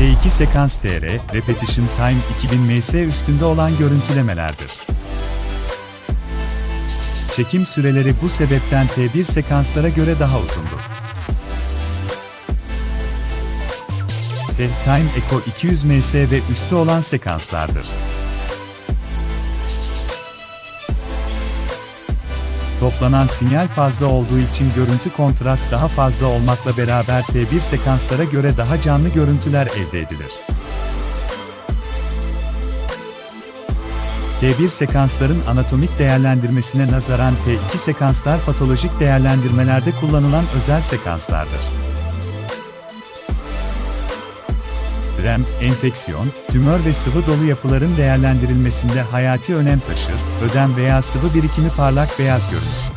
T2 sekans TR, repetition time 2000 ms üstünde olan görüntülemelerdir. Çekim süreleri bu sebepten T1 sekanslara göre daha uzundur. T-Time Eco 200 ms ve üstü olan sekanslardır. Toplanan sinyal fazla olduğu için görüntü kontrast daha fazla olmakla beraber T1 sekanslara göre daha canlı görüntüler elde edilir. T1 sekansların anatomik değerlendirmesine nazaran T2 sekanslar patolojik değerlendirmelerde kullanılan özel sekanslardır. REM, enfeksiyon, tümör ve sıvı dolu yapıların değerlendirilmesinde hayati önem taşır, ödem veya sıvı birikimi parlak beyaz görünür.